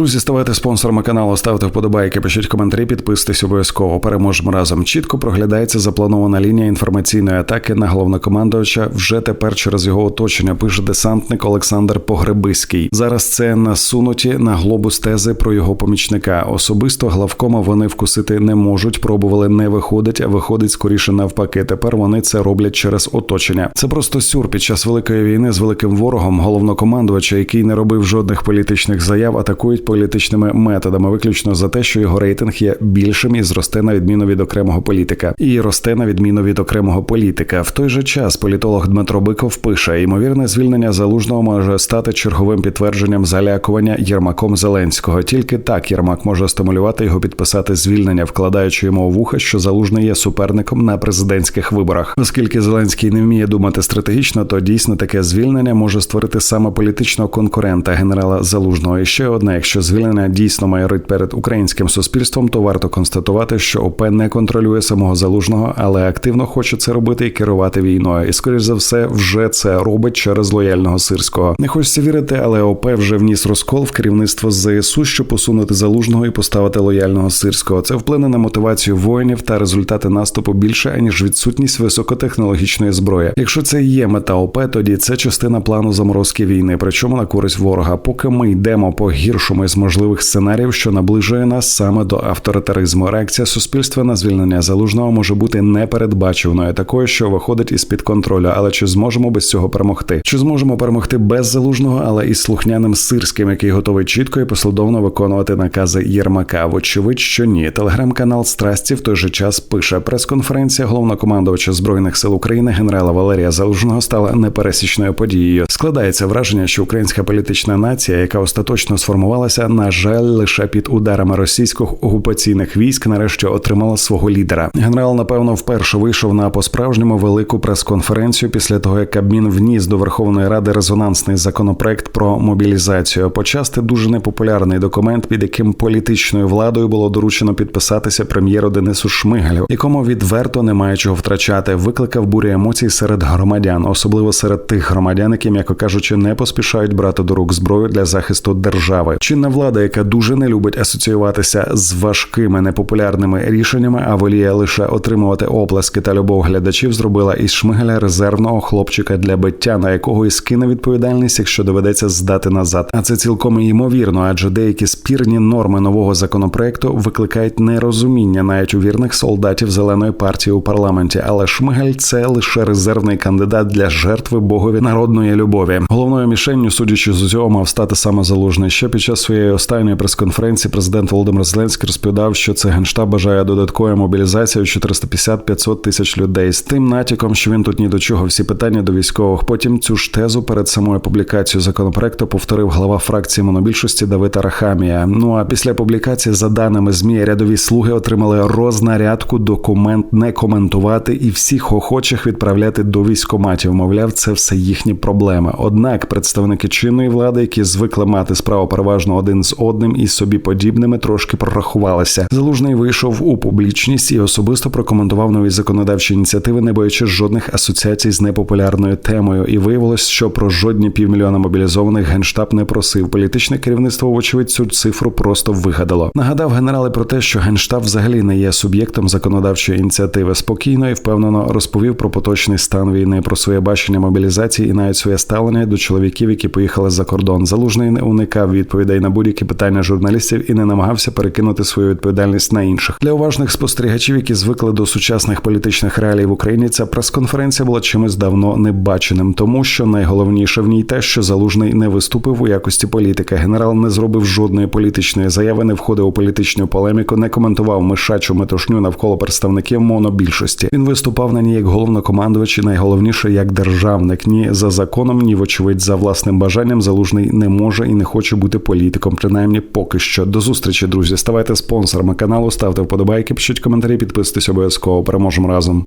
Друзі, ставайте спонсорами каналу, ставте вподобайки, пишіть коментарі, підписуйтесь обов'язково. Переможемо разом. Чітко проглядається запланована лінія інформаційної атаки на головнокомандувача вже тепер через його оточення. Пише десантник Олександр Погребиський. Зараз це насунуті на глобус тези про його помічника. Особисто главкома вони вкусити не можуть. Пробували не виходить, а виходить скоріше навпаки. Тепер вони це роблять через оточення. Це просто сюр під час великої війни з великим ворогом, головнокомандувача, який не робив жодних політичних заяв, атакують політичними методами, виключно за те, що його рейтинг є більшим і зросте на відміну від окремого політика, і росте на відміну від окремого політика. В той же час політолог Дмитро Биков пише: ймовірне звільнення залужного може стати черговим підтвердженням залякування Єрмаком Зеленського. Тільки так Єрмак може стимулювати його підписати звільнення, вкладаючи йому у вуха, що залужний є суперником на президентських виборах. Оскільки Зеленський не вміє думати стратегічно, то дійсно таке звільнення може створити саме політичного конкурента генерала Залужного. І ще одне, якщо звільнення дійсно майорить перед українським суспільством, то варто констатувати, що ОП не контролює самого залужного, але активно хоче це робити і керувати війною. І скоріш за все, вже це робить через лояльного сирського. Не хочеться вірити, але ОП вже вніс розкол в керівництво ЗСУ, щоб посунути залужного і поставити лояльного сирського. Це вплине на мотивацію воїнів та результати наступу більше аніж відсутність високотехнологічної зброї. Якщо це є мета ОП, тоді це частина плану заморозки війни, причому на користь ворога. Поки ми йдемо по гіршому із можливих сценаріїв, що наближує нас саме до авторитаризму. Реакція суспільства на звільнення залужного може бути непередбачуваною, такою, що виходить із під контролю. Але чи зможемо без цього перемогти? Чи зможемо перемогти без залужного, але із слухняним сирським, який готовий чітко і послідовно виконувати накази Єрмака? Вочевидь, що ні. Телеграм-канал Страсті в той же час пише прес-конференція головнокомандувача збройних сил України генерала Валерія Залужного стала непересічною подією. Складається враження, що українська політична нація, яка остаточно сформувалася, на жаль, лише під ударами російських окупаційних військ, нарешті отримала свого лідера. Генерал, напевно, вперше вийшов на по-справжньому велику прес-конференцію після того, як Кабмін вніс до Верховної Ради резонансний законопроект про мобілізацію. Почасти дуже непопулярний документ, під яким політичною владою було доручено підписатися прем'єру Денису Шмигалю, якому відверто немає чого втрачати, викликав бурі емоцій серед громадян, особливо серед тих громадян, які, м'яко кажучи, не поспішають брати до рук зброю для захисту держави. Чинна влада, яка дуже не любить асоціюватися з важкими непопулярними рішеннями, а воліє лише отримувати оплески та любов глядачів, зробила із Шмигаля резервного хлопчика для биття, на якого і скине відповідальність, якщо доведеться здати назад. А це цілком ймовірно, адже деякі спірні норми нового законопроекту викликають нерозуміння навіть у вірних солдатів зеленої партії у парламенті. Але Шмигаль це лише резервний кандидат для жертви богові народної любові. Головною мішенню, судячи з усього, мав стати саме залужний. Ще під час своєї останньої прес-конференції президент Володимир Зеленський розповідав, що це генштаб бажає додаткової мобілізації 450-500 тисяч людей з тим натяком, що він тут ні до чого. Всі питання до військових. Потім цю ж тезу перед самою публікацією законопроекту повторив глава фракції монобільшості Давид Арахамія. Ну а після публікації, за даними змі, рядові слуги отримали рознарядку документ не коментувати і всіх охочих відправляти до військоматів. Мовляв, це все їхні проблеми. Однак представники чинної влади, які звикли мати справу переважно один з одним і собі подібними, трошки прорахувалися. Залужний вийшов у публічність і особисто прокоментував нові законодавчі ініціативи, не боячись жодних асоціацій з непопулярною темою. І виявилось, що про жодні півмільйона мобілізованих генштаб не просив. Політичне керівництво, вочевидь, цю цифру просто вигадало. Нагадав генерали про те, що генштаб взагалі не є суб'єктом законодавчої ініціативи. Спокійно і впевнено розповів про поточний стан війни, про своє бачення мобілізації і навіть своє ставлення до чоловіків, які поїхали за кордон. Залужний не уникав відповідей на будь-які питання журналістів і не намагався перекинути свою відповідальність на інших. Для уважних спостерігачів, які звикли до сучасних політичних реалій в Україні, ця прес-конференція була чимось давно небаченим, тому що найголовніше в ній те, що залужний не виступив у якості політика. Генерал не зробив жодної політичної заяви, не входив у політичну полеміку, не коментував мишачу метушню навколо представників монобільшості. Він виступав на ній як головнокомандувач і найголовніше як державник. Ні за законом, ні вочевидь за власним бажанням залужний не може і не хоче бути політиком. Принаймні, поки що. До зустрічі, друзі. Ставайте спонсорами каналу, ставте вподобайки, пишіть коментарі, підписуйтесь обов'язково. Переможемо разом.